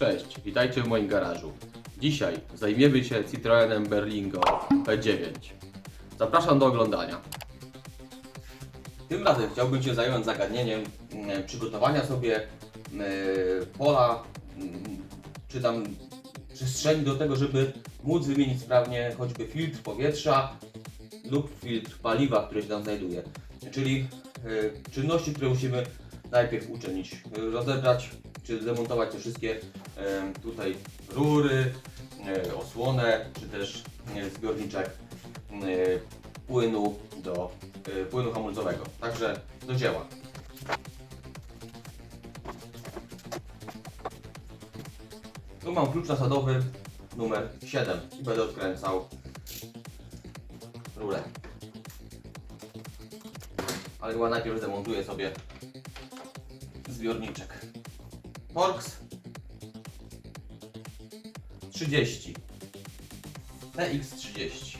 Cześć, witajcie w moim garażu. Dzisiaj zajmiemy się Citroenem Berlingo P9. Zapraszam do oglądania. Tym razem chciałbym się zająć zagadnieniem mm, przygotowania sobie mm, pola, mm, czy tam przestrzeni do tego, żeby móc wymienić sprawnie choćby filtr powietrza lub filtr paliwa, który się tam znajduje. Czyli e, czynności, które musimy najpierw uczynić. E, Rozebrać czy zdemontować te wszystkie tutaj rury, e, osłonę, czy też e, zbiorniczek e, płynu do płynu hamulcowego. Także do dzieła. Tu mam klucz nasadowy numer 7 i będę odkręcał rurę. Ale chyba najpierw zdemontuję sobie zbiorniczek. Torx 30 TX30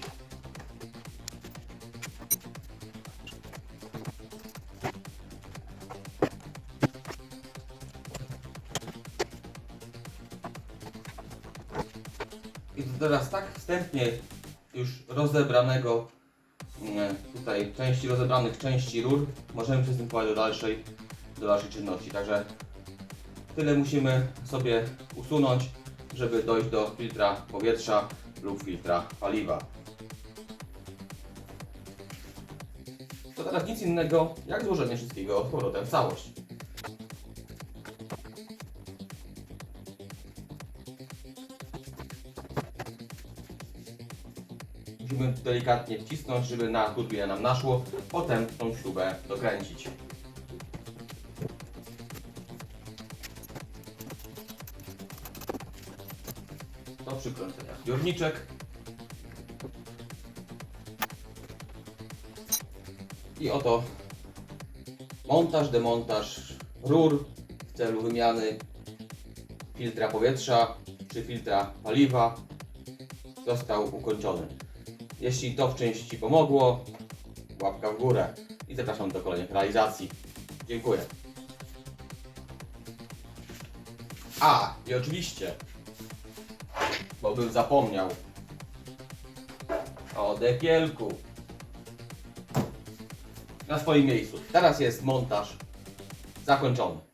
I to teraz tak wstępnie już rozebranego mm, tutaj części rozebranych części rur możemy przystępować do dalszej do dalszej czynności. Także tyle musimy sobie usunąć, żeby dojść do filtra powietrza lub filtra paliwa. To teraz nic innego jak złożenie wszystkiego z powrotem w całość. Musimy delikatnie wcisnąć, żeby na turbinę nam naszło, potem tą śrubę dokręcić. Do przykręcenia zbiorniczek. I oto montaż, demontaż rur w celu wymiany filtra powietrza czy filtra paliwa został ukończony. Jeśli to w części pomogło, łapka w górę i zapraszam do kolejnych realizacji. Dziękuję. A, i oczywiście bo bym zapomniał o dekielku na swoim miejscu. Teraz jest montaż zakończony.